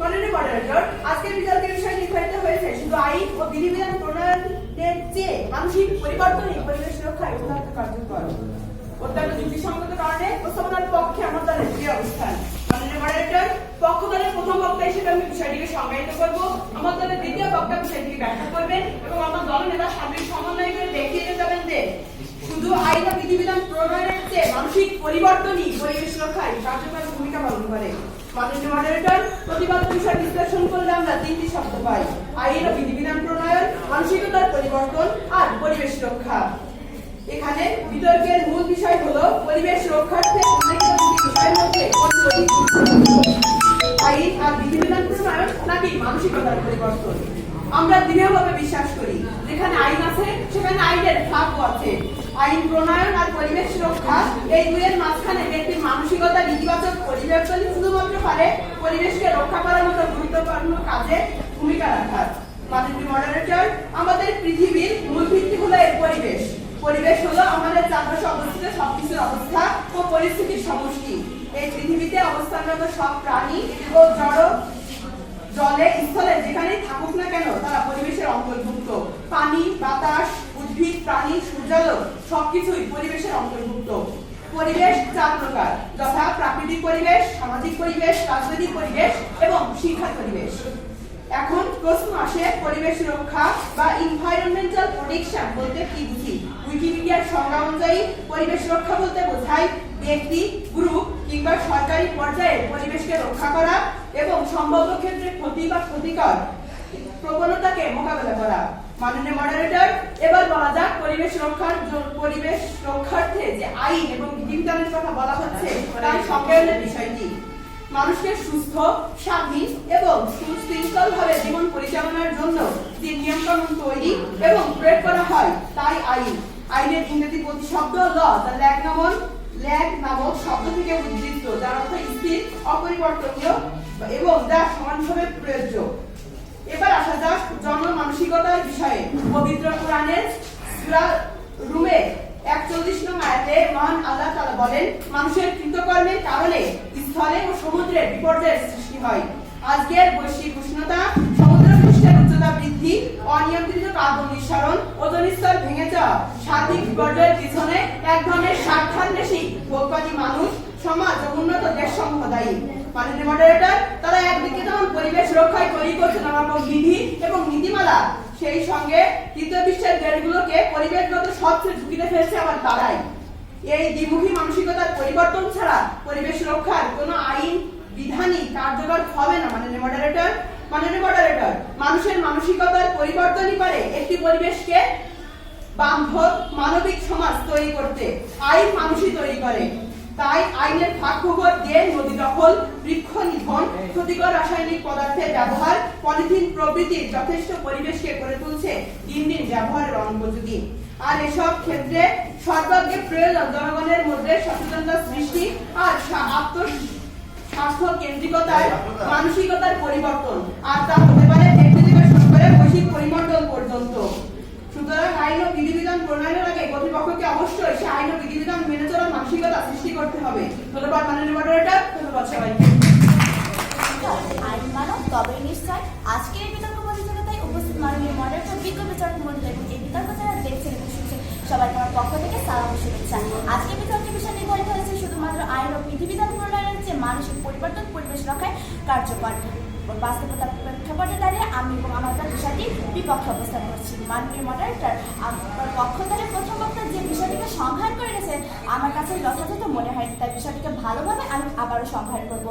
মাননীয় মডারেটর আজকের বিতর্কের বিষয় নির্ধারিত হয়েছে, শুধু আইন ও বিধিবিধান প্রণয়নের চেয়ে মানসিক পরিবর্তনই পরিবেশ রক্ষায় যথার্থ কার্যকর। অত্যন্ত যুক্তিসঙ্গত কারণে প্রস্তাবনার পক্ষে আমার দলের প্রিয় অবস্থান। মাননীয় মডারেটর পক্ষ দলের প্রথম বক্তা হিসেবে আমি বিষয়টিকে সংজ্ঞায়িত করব। আমার দলের দ্বিতীয় বক্তা বিষয়টিকে ব্যাখ্যা করবেন এবং আমার দল নেতা সার্বিক সমন্বয় করে দেখিয়ে যাবেন যে শুধু আইন ও বিধিবিধান প্রণয়নের চেয়ে মানসিক পরিবর্তনই পরিবেশ রক্ষায় কার্যকর ভূমিকা পালন করে। মাননীয় মডারেটর, প্রতিবাদ বিষয় বিশ্লেষণ করলে আমরা তিনটি শব্দ পাই। আইন ও বিধিবিধান প্রণয়ন, মানসিকতার পরিবর্তন আর পরিবেশ রক্ষা। এখানে বিতর্কের মূল বিষয় হলো পরিবেশ রক্ষার্থে উল্লেখিত বিষয়ের মধ্যে আইন আর বিধিবিধান প্রণয়ন নাকি মানসিকতার পরিবর্তন? আমরা দৃঢ়ভাবে বিশ্বাস করি, যেখানে আইন আছে, সেখানে আইনের ভাগও আছে। আইন প্রণয়ন আর পরিবেশ রক্ষা এই দুয়ের মাঝখানে ব্যক্তির মানসিকতার ইতিবাচক পরিবর্তনই শুধুমাত্র পারে পরিবেশকে রক্ষা করার মতো গুরুত্বপূর্ণ কাজে ভূমিকা রাখার। মাননীয় মডারেটর, আমাদের পৃথিবীর মূল ভিত্তি হলো এর পরিবেশ। পরিবেশ হলো আমাদের চারপাশে অবস্থিত সবকিছুর অবস্থা ও পরিস্থিতির সমষ্টি। এই পৃথিবীতে অবস্থানরত সব প্রাণী ও জড়, জলে, স্থলে যেখানে থাকুক না কেন, তারা পরিবেশের অন্তর্ভুক্ত। পানি, বাতাস উদ্ভিদ, প্রাণী, সূর্যালোক সবকিছুই পরিবেশের অন্তর্ভুক্ত। পরিবেশ চার প্রকার, যথা প্রাকৃতিক পরিবেশ, সামাজিক পরিবেশ, রাজনৈতিক পরিবেশ এবং শিক্ষার পরিবেশ। এখন প্রশ্ন আসে পরিবেশ রক্ষা বা এনভায়রনমেন্টাল প্রোটেকশন বলতে কি বুঝি? উইকিপিডিয়ার সংজ্ঞা অনুযায়ী পরিবেশ রক্ষা বলতে বোঝায় ব্যক্তি গ্রুপ কিংবা সরকারি পর্যায়ে পরিবেশকে রক্ষা করা এবং সম্ভাব্য ক্ষেত্রে ক্ষতি বা ক্ষতিকর প্রবণতাকে মোকাবেলা করা। মাননীয় মডারেটর এবার বলা যাক পরিবেশ রক্ষার পরিবেশ রক্ষার্থে যে আইন এবং বিধিবিধানের কথা বলা হচ্ছে, তার সংজ্ঞায়নের বিষয়টি। মানুষকে সুস্থ, স্বাধীন এবং সুশৃঙ্খল ভাবে জীবন পরিচালনার জন্য যে নিয়মকানুন তৈরি এবং প্রয়োগ করা হয়, তাই আইন। আইনের ইংরেজি প্রতিশব্দ ল দ্য ল্যাগ নামক ল্যাগ নামক শব্দ থেকে উদ্বৃত্ত যার অর্থ স্থির, অপরিবর্তনীয় এবং যা সমানভাবে প্রযোজ্য। এবার আসা যাক জন মানসিকতার বিষয়ে। পবিত্র কোরআনের সূরা রুমে একচল্লিশ নং আয়াতে মহান আল্লাহ তাআলা বলেন, মানুষের কৃতকর্মের কারণে স্থলে ও সমুদ্রে বিপর্যয়ের সৃষ্টি হয়। আজকের বৈশ্বিক উষ্ণতা, সমুদ্র পৃষ্ঠের উচ্চতা বৃদ্ধি, অনিয়ন্ত্রিত কার্বন নিঃসরণ ওজন স্তর ভেঙে যাওয়া, সার্বিক বিপর্যয়ের পিছনে এক ধরনের স্বার্থান্বেষী, ভোগবাদী মানুষ, সমাজ ও উন্নত দেশ সমূহ দায়ী। মাননীয় মডারেটর তারা একদিকে পরিবেশ রক্ষায় তৈরি করছে নানা বিধি এবং নীতিমালা। সেই সঙ্গে তৃতীয় বিশ্বের দেশগুলোকে পরিবেশগত সবচেয়ে ঝুঁকিতে ফেলছে আবার তারাই এই দ্বিমুখী মানসিকতার পরিবর্তন ছাড়া পরিবেশ রক্ষার কোনো আইন, বিধানই কার্যকর হবে না, মাননীয় মডারেটর মাননীয় মডারেটর মানুষের মানসিকতার পরিবর্তনই পারে একটি পরিবেশকে বান্ধব মানবিক সমাজ তৈরি করতে। আইন মানুষই তৈরি করে। তাই আইনের ফাঁকফোকর দিয়ে নদী দখল বৃক্ষ নিধন ক্ষতিকর রাসায়নিক পদার্থের ব্যবহার পলিথিন প্রভৃতির যথেষ্ট পরিবেশকে করে তুলছে দিন দিন ব্যবহারের অনুপযোগী আর এসব ক্ষেত্রে সর্বাগ্রে প্রয়োজন জনগণের মধ্যে সচেতনতা সৃষ্টি আর আত্ম স্বাস্থ্য কেন্দ্রিকতার মানসিকতার পরিবর্তন। আর তা হতে পারে ব্যক্তি থেকে শুরু করে বৈশ্বিক পরিমণ্ডল পর্যন্ত। সুতরাং আইন ও বিধিবিধান প্রণয়নের আগে কর্তৃপক্ষকে অবশ্যই সে আইন ও বিধিবিধান মেনে মানসিকতা সৃষ্টি করতে হবে। ধন্যবাদ, মাননীয় মডারেটর ধন্যবাদ সবাইকে। আজকের এই বিতর্ক প্রতিযোগিতায় উপস্থিত মাননীয় মডারেটর বিজ্ঞ বিচারক মন্ডল এবং এই বিতর্ক যারা দেখছেন এবং শুনছেন, সবাইকে আমার পক্ষ থেকে সালাম শুভেচ্ছা। আজকে বিতর্কের বিষয় নির্ধারিত হয়েছে, শুধুমাত্র আইন ও বিধিবিধান প্রণয়নের চেয়ে মানসিক পরিবর্তন, পরিবেশ রক্ষায় কার্যকর। বাস্তবতার প্রেক্ষাপটে দাঁড়িয়ে আমি এবং আমার বিষয়টি বিপক্ষে অবস্থান করছি। মাননীয় মডারেটর আপনার পক্ষ থেকে প্রথম বক্তা যে বিষয়টিকে সংহার করে গেছে, আমার কাছে যথাযথ মনে হয় তাই বিষয়টিকে ভালোভাবে আমি আবারও সংহার করব।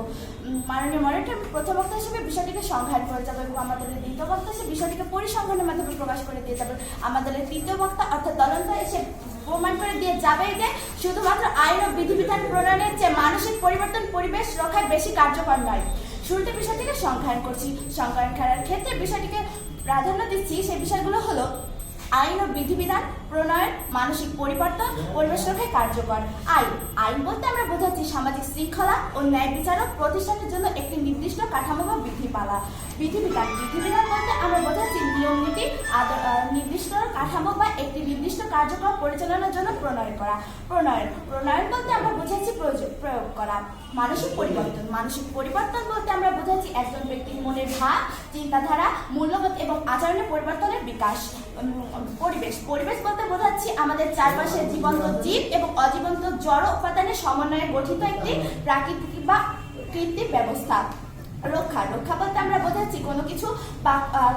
মাননীয় মডারেটর প্রথম বক্তা হিসেবে বিষয়টিকে সংহার করে যাবে এবং আমাদের দ্বিতীয় বক্তা এসে বিষয়টিকে পরিসংখ্যানের মাধ্যমে প্রকাশ করে দিয়ে যাবে। আমাদের তৃতীয় বক্তা অর্থাৎ দলন্ত এসে প্রমাণ করে দিয়ে যাবে যে শুধুমাত্র আইন ও বিধিবিধান প্রণয়নের চেয়ে মানসিক পরিবর্তন পরিবেশ রক্ষায় বেশি কার্যকর নয়। শুরুতে বিষয়টিকে সংখ্যায়ন করছি। সংখ্যায়ন করার ক্ষেত্রে বিষয়টিকে প্রাধান্য দিচ্ছি, সেই বিষয়গুলো হলো আইন ও বিধিবিধান, প্রণয়ন, মানসিক পরিবর্তন, পরিবেশ রক্ষায় কার্যকর। আইন আইন বলতে আমরা বোঝাচ্ছি সামাজিক শৃঙ্খলা ও ন্যায় বিচারক প্রতিষ্ঠানের জন্য একটি নির্দিষ্ট কাঠামো বা বিধিমালা বিধিবিধান বিধিবিধান বলতে আমরা বোঝাচ্ছি নিয়ম নীতি নির্দিষ্ট কাঠামো একটি নির্দিষ্ট কার্যক্রম পরিচালনার জন্য প্রণয়ন করা। প্রণয়ন। প্রণয়ন বলতে আমরা বোঝাচ্ছি প্রয়োগ করা। মানসিক পরিবর্তন। মানসিক পরিবর্তন বলতে আমরা বোঝাচ্ছি একজন ব্যক্তির মনের ভাব, চিন্তাধারা, মূল্যবোধ এবং আচরণের পরিবর্তনের বিকাশ। পরিবেশ। পরিবেশ বলতে বোঝাচ্ছি আমাদের চারপাশে জীবন্ত জীব এবং অজীবন্ত জড় উপাদানের সমন্বয়ে গঠিত একটি প্রাকৃতিক বা কৃত্রিম ব্যবস্থা। রক্ষা। রক্ষা বলতে আমরা বোঝাচ্ছি কোনো কিছু বা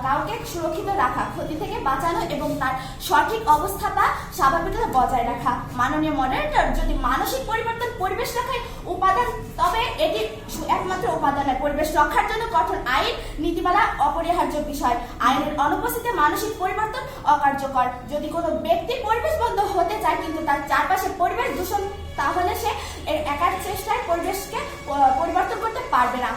কাউকে সুরক্ষিত রাখা, ক্ষতি থেকে বাঁচানো এবং তার সঠিক অবস্থা বা স্বাভাবিকতা বজায় রাখা। মাননীয় মডারেটর যদি মানসিক পরিবর্তন পরিবেশ রক্ষায় উপাদান, তবে এটি একমাত্র উপাদান নয়, পরিবেশ রক্ষার জন্য কঠোর আইন, নীতিমালা অপরিহার্য বিষয়। আইনের অনুপস্থিতিতে মানসিক পরিবর্তন অকার্যকর। যদি কোনো ব্যক্তি পরিবেশ বন্ধ হতে চায় কিন্তু তার চারপাশে পরিবেশ দূষণ, তাহলে সে একার চেষ্টায় পরিবেশকে পরিবর্তন করতে পারবে না।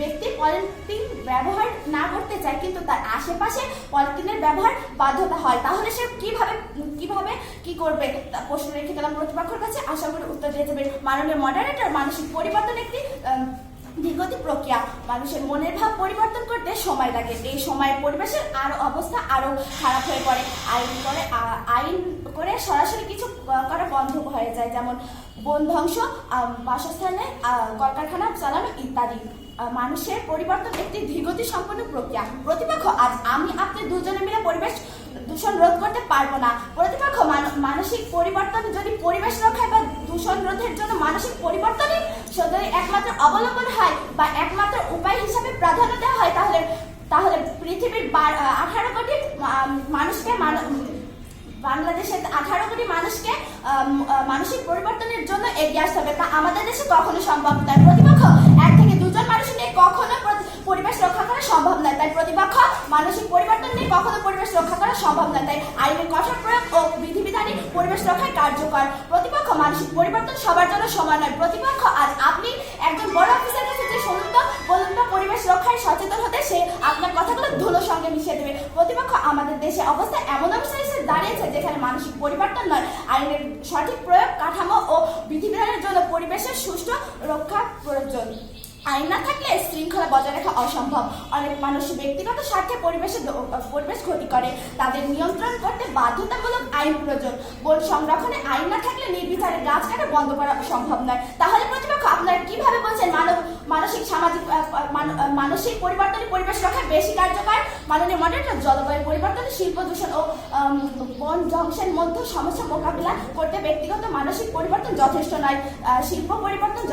ব্যক্তি পলিথিন ব্যবহার না করতে চায়, কিন্তু তার আশেপাশে পলিথিনের ব্যবহার বাধ্যতা হয়, তাহলে সে কীভাবে কীভাবে কি করবে? প্রশ্ন রেখে গেলাম প্রতিপক্ষের কাছে। আশা করি উত্তর দিয়ে যাবে মাননীয় মডারেটর মানসিক পরিবর্তন একটি দীর্ঘতি প্রক্রিয়া। মানুষের মনের ভাব পরিবর্তন করতে সময় লাগে। এই সময় পরিবেশের আরও অবস্থা আরও খারাপ হয়ে পড়ে। আইন করে আইন করে সরাসরি কিছু করা বন্ধ হয়ে যায়। যেমন বন ধ্বংস বাসস্থানে কলকারখানা, চালানো ইত্যাদি। মানুষের পরিবর্তন একটি ধীরগতি সম্পন্ন প্রক্রিয়া। প্রতিপক্ষ, আজ আমি আপনি দুজনে মিলে পরিবেশ দূষণ রোধ করতে পারব না। প্রতিপক্ষ, মান- মানসিক পরিবর্তন যদি পরিবেশ রক্ষায় বা দূষণ রোধের জন্য মানসিক পরিবর্তনই যদি একমাত্র অবলম্বন হয় বা একমাত্র উপায় হিসাবে প্রাধান্য দেওয়া হয়, তাহলে তাহলে পৃথিবীর আঠারো কোটি মানুষকে মান- বাংলাদেশের আঠারো কোটি মানুষকে মানসিক পরিবর্তনের জন্য এগিয়ে আসতে হবে। তা আমাদের দেশে কখনো সম্ভব নয়। প্রতিপক্ষ, এক থেকে দুজন মানুষ নিয়ে কখনো পরিবেশ রক্ষা করা সম্ভব নয়। তাই প্রতিপক্ষ, মানসিক পরিবর্তন নিয়ে কখনো পরিবেশ রক্ষা করা সম্ভব নয়। তাই আইনের কঠোর প্রয়োগ ও বিধিবিধানই পরিবেশ রক্ষায় কার্যকর। প্রতিপক্ষ মানসিক পরিবর্তন সবার জন্য সমান নয়। প্রতিপক্ষ, আজ আপনি একজন বড় অফিসার কাছে যে শুনুন তো বলুন পরিবেশ রক্ষায় সচেতন হতে, সে আপনার কথাগুলো ধুলোর সঙ্গে মিশিয়ে দেবে। প্রতিপক্ষ, আমাদের দেশে অবস্থা এমন অবস্থায় এসে দাঁড়িয়েছে যেখানে মানসিক পরিবর্তন নয়। আইনের সঠিক প্রয়োগ, কাঠামো ও বিধিবিধানের জন্য পরিবেশের সুষ্ঠু রক্ষা প্রয়োজন। আইন না থাকলে শৃঙ্খলা বজায় রাখা অসম্ভব। অনেক মানুষ ব্যক্তিগত স্বার্থে পরিবেশে পরিবেশ ক্ষতি করে। তাদের নিয়ন্ত্রণ করতে বাধ্যতামূলক আইন প্রয়োজন। বন সংরক্ষণে আইন না থাকলে নির্বিচারে গাছ কাটা বন্ধ করা সম্ভব নয়। তাহলে প্রতিপক্ষ আপনারা কীভাবে বলছেন, মানব মানসিক সামাজিক মান- মানসিক পরিবর্তনে পরিবেশ রক্ষায় বেশি কার্যকর। মাননীয় মডেলটা জলবায়ু পরিবর্তন, শিল্প দূষণ ও বন ধ্বংসের মধ্যে সমস্যা মোকাবিলা করতে ব্যক্তিগত মানসিক পরিবর্তন যথেষ্ট নয়। শিল্প পরিবর্তন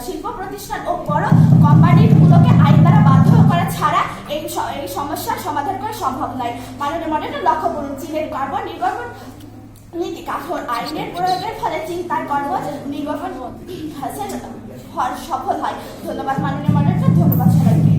শিল্প প্রতিষ্ঠান ও বড় কোম্পানিগুলোকে আইন দ্বারা বাধ্য করা ছাড়া এই এই সমস্যার সমাধান করা সম্ভব নয়। মাননীয় মডেলটা লক্ষ্য করুন, চীনের কার্বন নির্গমন নীতি কঠোর আইনের প্রয়োগের ফলে চীন তার কর্ম নির্গমন হাসিল সফল হয়। ধন্যবাদ মাননীয় মডেলটা ধন্যবাদ সবাইকে।